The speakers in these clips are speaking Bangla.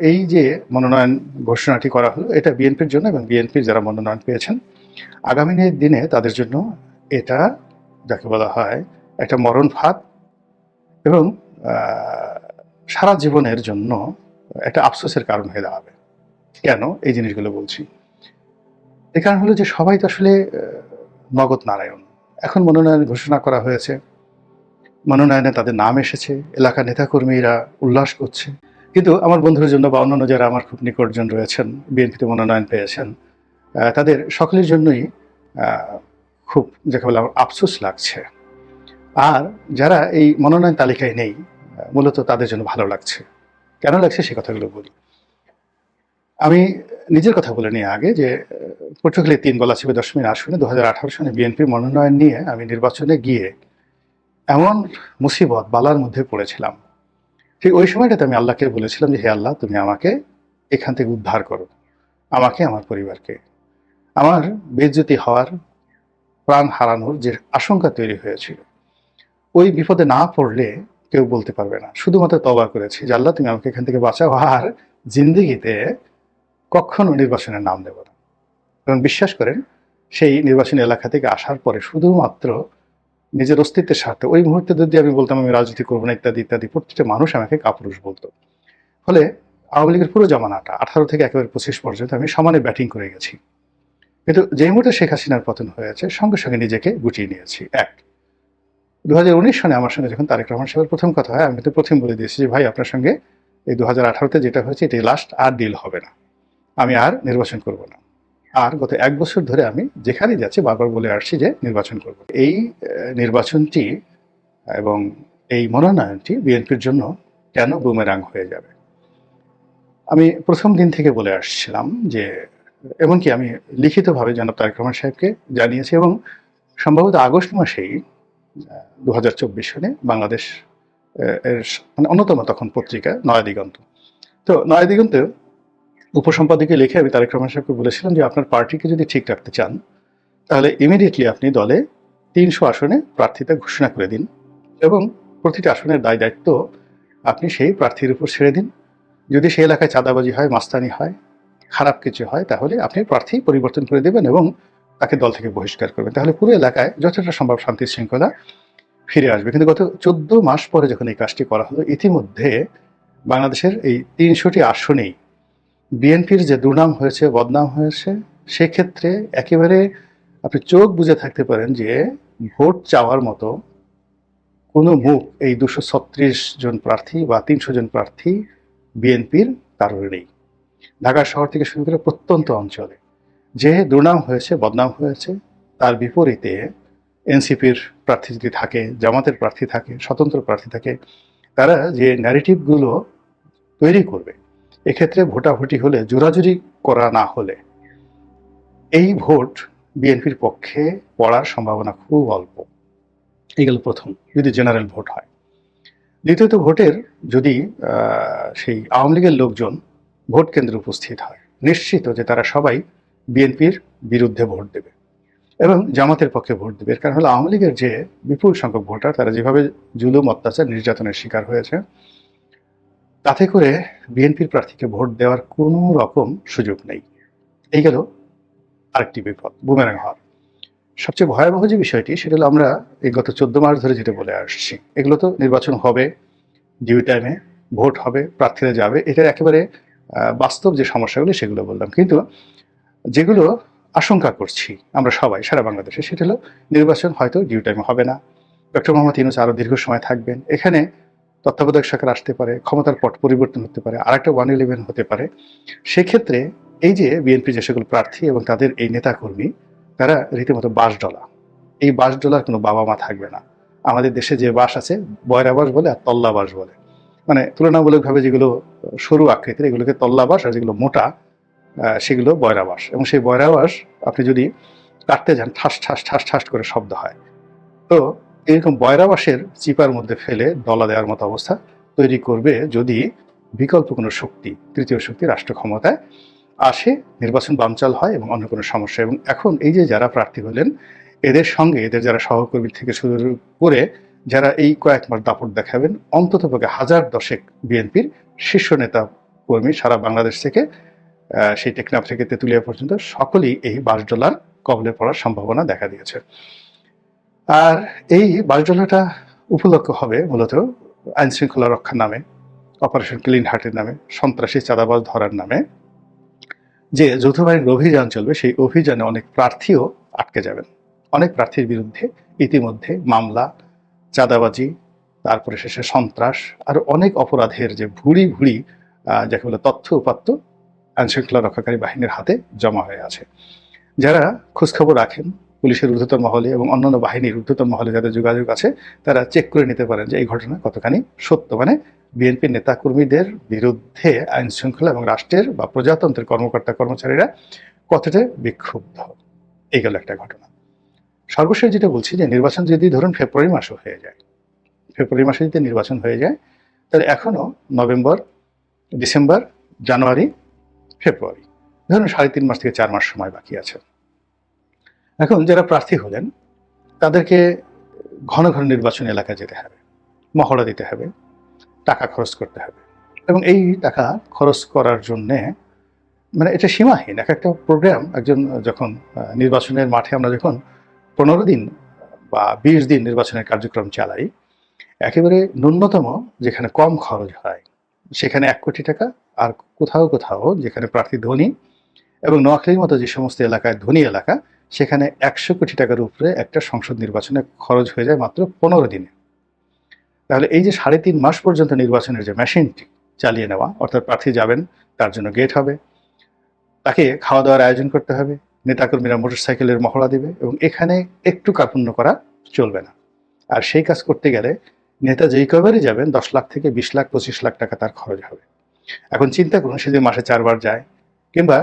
এই যে মনোনয়ন ঘোষণাটি করা হলো, এটা বিএনপির জন্য এবং বিএনপির যারা মনোনয়ন পেয়েছেন, আগামী দিনে তাদের জন্য এটা যাকে বলা হয় একটা মরণ ফাঁদ এবং সারা জীবনের জন্য একটা আফসোসের কারণ হয়ে দাঁড়াবে। কেন? এই জিনিসগুলো বলছি। এই কারণ হলো যে সবাই তো আসলে নগদ নারায়ণ। এখন মনোনয়ন ঘোষণা করা হয়েছে। মনোনয়নে তাদের নাম এসেছে। এলাকার নেতাকর্মীরা উল্লাস করছে। কিন্তু আমার বন্ধুর জন্য বা অন্যান্য যারা আমার খুব নিকটজন রয়েছেন, বিএনপিতে মনোনয়ন পেয়েছেন তাদের সকলের জন্যই খুব যাকে বলে আমার আফসোস লাগছে। আর যারা এই মনোনয়ন তালিকায় নেই মূলত তাদের জন্য ভালো লাগছে। কেন লাগছে সে কথাগুলো বলি। আমি নিজের কথা বলে নিয়ে আগে যে পর্তুগালি তিন গলাচিপে দশমিন আসনে দু হাজার সনে বিএনপি মনোনয়ন নিয়ে আমি নির্বাচনে গিয়ে এমন মুসিবত, বালার মধ্যে পড়েছিলাম। ঠিক ওই সময়টাতে আমি আল্লাহকে বলেছিলাম যে, হে আল্লাহ, তুমি আমাকে এখান থেকে উদ্ধার করো। আমাকে, আমার পরিবারকে। আমার বেজ্জতি হওয়ার প্রাণ হারানোর যে আশঙ্কা তৈরি হয়েছিল, ওই বিপদে না পড়লে কেউ বলতে পারবে না। শুধুমাত্র তবা করেছি যে, আল্লাহ, তুমি আমাকে এখান থেকে বাঁচাও, আর জিন্দিগিতে কখনো নির্বাচনের নাম দেব না। কারণ বিশ্বাস করেন, সেই নির্বাচনী এলাকা থেকে আসার পরে শুধুমাত্র নিজের অস্তিত্বের স্বার্থে ওই মুহূর্তে যদি আমি বলতাম, আমি রাজনীতি করব না, ইত্যাদি ইত্যাদি প্রত্যেকটা মানুষ আমাকে কাপুরুষ বলতো। ফলে আওয়ামী লীগের পুরো জামানাটা আঠারো থেকে একেবারে পঁচিশ পর্যন্ত আমি সমানে ব্যাটিং করে গেছি। কিন্তু যেই মুহূর্তে শেখ হাসিনার পতন হয়েছে, সঙ্গে সঙ্গে নিজেকে গুটিয়ে নিয়েছি। এক দু হাজার উনিশ সনে আমার সঙ্গে যখন তারেক রহমান সাহেবের প্রথম কথা হয়, আমি তো প্রথম বলে দিয়েছি যে, ভাই, আপনার সঙ্গে এই দু হাজার আঠারোতে যেটা হয়েছে এটি লাস্ট আর ডিল হবে না। আমি আর নির্বাচন করব না। আর গত এক বছর ধরে আমি যেখানেই যাচ্ছি বারবার বলে আসছি যে নির্বাচন করব। এই নির্বাচনটি এবং এই মনোনয়নটি বিএনপির জন্য কেন বুমেরাং হয়ে যাবে? আমি প্রথম দিন থেকে বলে আসছিলাম যে, এমনকি আমি লিখিতভাবে জনাব তারেক রহমান সাহেবকে জানিয়েছি এবং সম্ভবত আগস্ট মাসেই দু সনে বাংলাদেশ এর মানে অন্যতম তখন পত্রিকা নয়া দিগন্ত। তো নয়া দিগন্তে উপসম্পাদকে লিখে আমি তারেক রহমান সাহেবকে বলেছিলাম যে আপনার পার্টিকে যদি ঠিক রাখতে চান, তাহলে ইমিডিয়েটলি আপনি দলে তিনশো আসনে প্রার্থিতা ঘোষণা করে দিন এবং প্রতিটি আসনের দায় দায়িত্ব আপনি সেই প্রার্থীর উপর ছেড়ে দিন। যদি সেই এলাকায় চাঁদাবাজি হয়, মাস্তানি হয়, খারাপ কিছু হয়, তাহলে আপনি প্রার্থী পরিবর্তন করে দেবেন এবং তাকে দল থেকে বহিষ্কার করবেন। তাহলে পুরো এলাকায় যতটা সম্ভব শান্তি শৃঙ্খলা ফিরে আসবে। কিন্তু গত চোদ্দ মাস পরে যখন এই কাজটি করা হলো, ইতিমধ্যে বাংলাদেশের এই তিনশোটি আসনেই বিএনপির যে দুর্নাম হয়েছে, বদনাম হয়েছে, সেক্ষেত্রে একেবারে আপনি চোখ বুঝে থাকতে পারেন যে ভোট চাওয়ার মতো কোনো মুখ এই দুশো ছত্রিশ জন প্রার্থী বা তিনশো জন প্রার্থী বিএনপির কারোর নেই। ঢাকা শহর থেকে শুরু করে প্রত্যন্ত অঞ্চলে যে দুর্নাম হয়েছে, বদনাম হয়েছে, তার বিপরীতে এনসিপির প্রার্থী যদি থাকে, জামাতের প্রার্থী থাকে, স্বতন্ত্র প্রার্থী থাকে, তারা যে ন্যারেটিভগুলো তৈরি করবে এক্ষেত্রে ভোটাভুটি হলে জোরাজুরি করা না হলে এই ভোট বিএনপির পক্ষে পড়ার সম্ভাবনা খুব অল্প। এই গেল প্রথম, যদি জেনারেল ভোট হয়। দ্বিতীয়ত ভোটের যদি সেই আওয়ামী লীগের লোকজন ভোট কেন্দ্রে উপস্থিত হয়, নিশ্চিত যে তারা সবাই বিএনপির বিরুদ্ধে ভোট দেবে এবং জামাতের পক্ষে ভোট দেবে। এর কারণ হলো আওয়ামী লীগের যে বিপুল সংখ্যক ভোটার, তারা যেভাবে জুলুম, অত্যাচার, নির্যাতনের শিকার হয়েছে তাতে করে বিএনপির প্রার্থীকে ভোট দেওয়ার কোনো রকম সুযোগ নেই। এই গেল আরেকটি বিপদ, বুমেরাং হওয়ার। সবচেয়ে ভয়াবহ যে বিষয়টি, সেটা হলো আমরা এই গত চোদ্দ মাস ধরে যেটা বলে আসছি, এগুলো তো নির্বাচন হবে ডিউ টাইমে ভোট হবে, প্রার্থীরা যাবে এটা একেবারে বাস্তব যে সমস্যাগুলো, সেগুলো বললাম। কিন্তু যেগুলো আশঙ্কা করছি আমরা সবাই, সারা বাংলাদেশে, সেটা হলো নির্বাচন হয়তো ডিউ টাইমে হবে না। ডক্টর মোহাম্মদ ইউনুস আরও দীর্ঘ সময় থাকবেন। এখানে তত্ত্বাবধায়ক সরকার আসতে পারে, ক্ষমতার পট পরিবর্তন হতে পারে, আরেকটা ওয়ান ইলেভেন হতে পারে। সেক্ষেত্রে এই যে বিএনপি যে সকল প্রার্থী এবং তাদের এই নেতাকর্মী, তারা রীতিমতো বাস ডলা এই বাস ডলার কোনো বাবা মা থাকবে না। আমাদের দেশে যে বাস আছে, বয়রা বাস বলে আর তল্লা বাস বলে। মানে তুলনামূলকভাবে যেগুলো সরু আকৃতির, এগুলোকে তল্লা বাস আর যেগুলো মোটা সেগুলো বয়রা বাস। এবং সেই বয়রা বাস আপনি যদি কাটতে যান, ঠাস ঠাস ঠাস ঠাস করে শব্দ হয়। তো এরকম বয়রাবাসের চিপার মধ্যে ফেলে দলা দেওয়ার মতো অবস্থা তৈরি করবে যদি বিকল্প কোনো শক্তি, তৃতীয় শক্তি রাষ্ট্র ক্ষমতায় আসে, নির্বাচন বামচাল হয় এবং অন্য কোনো সমস্যা। এবং এখন এই যে যারা প্রার্থী হলেন, এদের সঙ্গে এদের যারা সহকর্মী থেকে শুরু করে যারা এই কয়েক মাস দাপট দেখাবেন, অন্তত পক্ষে হাজার দশেক বিএনপির শীর্ষ নেতা কর্মী সারা বাংলাদেশ থেকে সেই টেকনাফ থেকে তেঁতুলিয়া পর্যন্ত সকলেই এই বাস ডলার কবলে পড়ার সম্ভাবনা দেখা দিয়েছে। আর এই বাস ডলারটা উপলক্ষ হবে মূলত আইন শৃঙ্খলা রক্ষার নামে অপারেশন ক্লিন হার্টের নামে, সন্ত্রাসী চাঁদাবাজ ধরার নামে। যে যৌথ বাহিনীর অভিযান চলবে, সেই অভিযানে অনেক প্রার্থীও আটকে যাবেন। অনেক প্রার্থীর বিরুদ্ধে ইতিমধ্যে মামলা, চাঁদাবাজি, তারপরে শেষে সন্ত্রাস, আর অনেক অপরাধের যে ভুড়ি ভুড়ি যাকে বলে তথ্য উপাত্ত, আইনশৃঙ্খলা রক্ষাকারী বাহিনীর হাতে জমা হয়ে আছে। যারা খোঁজখবর রাখেন পুলিশের ঊর্ধ্বতন মহলে এবং অন্যান্য বাহিনীর ঊর্ধ্বতন মহলে যাদের যোগাযোগ আছে, তারা চেক করে নিতে পারেন যে এই ঘটনা কতখানি সত্য। মানে বিএনপি নেতাকর্মীদের বিরুদ্ধে আইন শৃঙ্খলা এবং রাষ্ট্রের বা প্রজাতন্ত্রের কর্মকর্তা কর্মচারীরা কতটা বিক্ষুব্ধ। এই গেল একটা ঘটনা। সর্বশেষ যেটা বলছি যে নির্বাচন যদি ধরুন ফেব্রুয়ারি মাসে হয়ে যায়, ফেব্রুয়ারি মাসে যদি নির্বাচন হয়ে যায়, তাহলে এখনও নভেম্বর, ডিসেম্বর, জানুয়ারি, ফেব্রুয়ারি। ধরুন সাড়ে তিন মাস থেকে চার মাস সময় বাকি আছে। এখন যারা প্রার্থী হলেন, তাদেরকে ঘন ঘন নির্বাচন এলাকায় যেতে হবে, মহড়া দিতে হবে, টাকা খরচ করতে হবে। এবং এই টাকা খরচ করার জন্যে মানে এটা সীমাহীন। এক একটা প্রোগ্রাম একজন যখন নির্বাচনের মাঠে আমরা যখন পনেরো দিন বা বিশ দিন নির্বাচনের কার্যক্রম চালাই, একেবারে ন্যূনতম যেখানে কম খরচ হয়, সেখানে এক কোটি টাকা আর কোথাও কোথাও যেখানে প্রার্থী ধনী এবং নোয়াখালীর মতো যে সমস্ত এলাকায় ধনী এলাকা সেখানে একশো কোটি টাকার উপরে একটা সংসদ নির্বাচনে খরচ হয়ে যায় মাত্র পনেরো দিনে। তাহলে এই যে সাড়ে তিন মাস পর্যন্ত নির্বাচনের যে মেশিনটি চালিয়ে নেওয়া, অর্থাৎ প্রার্থী যাবেন, তার জন্য গেট হবে, তাকে খাওয়া দাওয়ার আয়োজন করতে হবে, নেতাকর্মীরা মোটরসাইকেলের মহড়া দিবে এবং এখানে একটু কার্পণ্য করা চলবে না। আর সেই কাজ করতে গেলে নেতা যেই কবারই যাবেন, দশ লাখ থেকে বিশ লাখ, পঁচিশ লাখ টাকা তার খরচ হবে। এখন চিন্তা করুন সে যদি মাসে চারবার যায়, কিংবা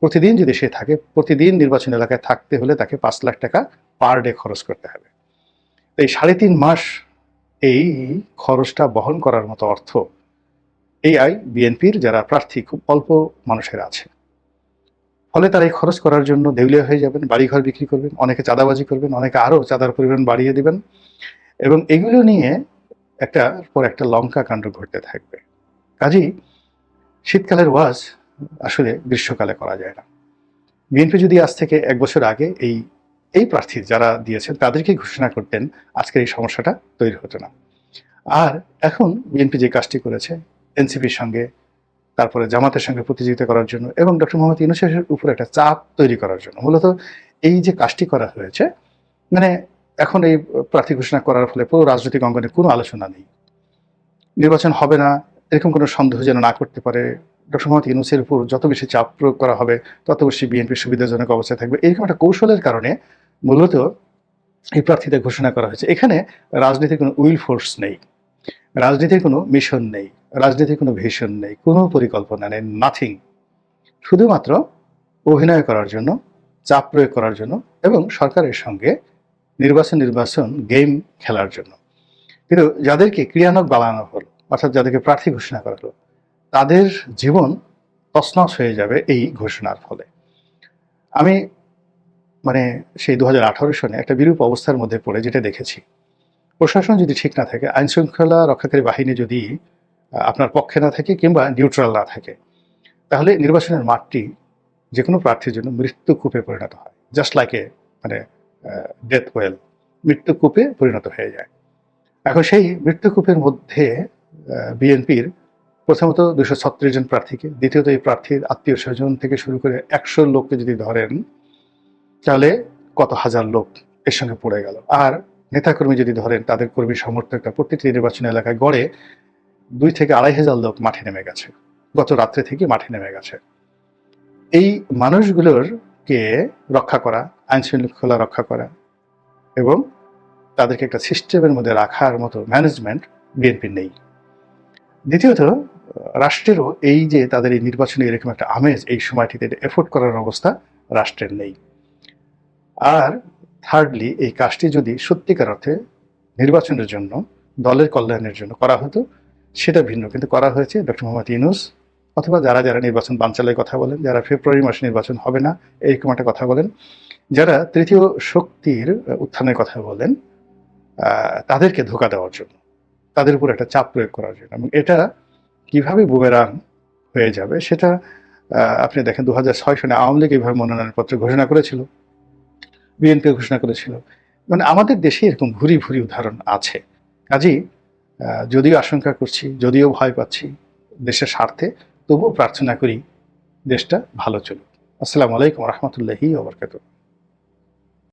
প্রতিদিন যদি সে থাকে, প্রতিদিন নির্বাচন এলাকায় থাকতে হলে তাকে পাঁচ লাখ টাকা পার ডে খরচ করতে হবে। তো এই সাড়ে তিন মাস এই খরচটা বহন করার মতো অর্থ এই আই বিএনপির যারা প্রার্থী, খুব অল্প মানুষের আছে। ফলে তারা এই খরচ করার জন্য দেউলিয়া হয়ে যাবেন, বাড়িঘর বিক্রি করবেন, অনেকে চাঁদাবাজি করবেন, অনেকে আরও চাঁদার পরিমাণ বাড়িয়ে দিবেন এবং এগুলো নিয়ে একটা পর একটা লঙ্কা কাণ্ড ঘটতে থাকবে। কাজেই শীতকালের ওয়াজ আসলে গ্রীষ্মকালে করা যায় না। বিএনপি যদি আজ থেকে এক বছর আগে এই এই প্রার্থী যারা দিয়েছেন তাদেরকে ঘোষণা করতেন আজকের এই সমস্যাটা তৈরি হতো না। আর এখন বিএনপি যে কাজটি করেছে, এনসিপির সঙ্গে, তারপরে জামাতের সঙ্গে প্রতিযোগিতা করার জন্য এবং ডক্টর মোহাম্মদ ইউনুসের উপর একটা চাপ তৈরি করার জন্য, মূলত এই যে কাজটি করা হয়েছে মানে এখন এই প্রার্থী ঘোষণা করার ফলে পুরো রাজনৈতিক অঙ্গনে কোনো আলোচনা নেই। নির্বাচন হবে না, এরকম কোনো সন্দেহ যেন না করতে পারে ডক্টর মোহাম্মদ ইউনুসের উপর যত বেশি চাপ প্রয়োগ করা হবে, তত বেশি বিএনপির সুবিধাজনক অবস্থায় থাকবে। এরকম একটা কৌশলের কারণে মূলত এই প্রার্থীদের ঘোষণা করা হয়েছে। এখানে রাজনীতির কোনো উইল ফোর্স নেই, রাজনীতির কোনো মিশন নেই, রাজনীতির কোনো ভিশন নেই, কোনো পরিকল্পনা নেই নাথিং শুধুমাত্র অভিনয় করার জন্য, চাপ প্রয়োগ করার জন্য এবং সরকারের সঙ্গে নির্বাচন নির্বাচন গেম খেলার জন্য। কিন্তু যাদেরকে ক্রিয়ানক বানানো হলো, অর্থাৎ যাদেরকে প্রার্থী ঘোষণা করা হলো তাদের জীবন তছনছ হয়ে যাবে এই ঘোষণার ফলে। আমি মানে সেই দু হাজার আঠারো সনে একটা বিরূপ অবস্থার মধ্যে পড়ে যেটা দেখেছি। প্রশাসন যদি ঠিক না থাকে আইন শৃঙ্খলা রক্ষাকারী বাহিনী যদি আপনার পক্ষে না থাকে কিংবা নিউট্রাল না থাকে, তাহলে নির্বাচনের মাঠটি যে কোনো প্রার্থীর জন্য মৃত্যুকূপে পরিণত হয়। জাস্ট লাইক এ মানে ডেথ ওয়েল। মৃত্যুকূপে পরিণত হয়ে যায়। এখন সেই মৃত্যুকূপের মধ্যে বিএনপির প্রথমত দুশো ছত্রিশ জন প্রার্থীকে, দ্বিতীয়ত এই প্রার্থীর আত্মীয় স্বজন থেকে শুরু করে একশো লোককে যদি ধরেন, তাহলে কত হাজার লোক এর সঙ্গে পড়ে গেল। আর নেতাকর্মী যদি ধরেন, তাদের কর্মী সমর্থকরা প্রত্যেকটি নির্বাচনী এলাকায় গড়ে দুই থেকে আড়াই হাজার লোক মাঠে নেমে গেছে। গত রাত্রে থেকে মাঠে নেমে গেছে। এই মানুষগুলোর কে রক্ষা করা, আইন শৃঙ্খলা রক্ষা করা এবং তাদেরকে একটা সিস্টেমের মধ্যে রাখার মতো ম্যানেজমেন্ট বিএনপির নেই। দ্বিতীয়ত রাষ্ট্রেরও এই যে তাদের এই নির্বাচনে এরকম একটা আমেজ এই সময়টিতে এফোর্ড করার অবস্থা রাষ্ট্রের নেই। আর থার্ডলি এই কাজটি যদি সত্যিকার অর্থে নির্বাচনের জন্য, দলের কল্যাণের জন্য করা হতো, সেটা ভিন্ন। কিন্তু করা হয়েছে ডক্টর মোহাম্মদ ইউনুস, অথবা যারা যারা নির্বাচন বানচালের কথা বলেন, যারা ফেব্রুয়ারি মাসে নির্বাচন হবে না, এরকম একটা কথা বলেন, যারা তৃতীয় শক্তির উত্থানের কথা বলেন তাদেরকে ধোকা দেওয়ার জন্য, তাদের উপর একটা চাপ প্রয়োগ করার জন্য। এবং এটা কীভাবে বুমেরাং হয়ে যাবে সেটা আপনি দেখেন দু হাজার ছয় সনে আওয়ামী লীগ এইভাবে মনোনয়নপত্র ঘোষণা করেছিল বিএনপি ঘোষণা করেছিল। মানে আমাদের দেশে এরকম ভুরি ভুরি উদাহরণ আছে। কাজেই যদিও আশঙ্কা করছি, যদিও ভয় পাচ্ছি দেশের স্বার্থে, তবুও প্রার্থনা করি দেশটা ভালো চলুক। আসসালামু আলাইকুম রহমতুল্লাহি ওবরকাতুহ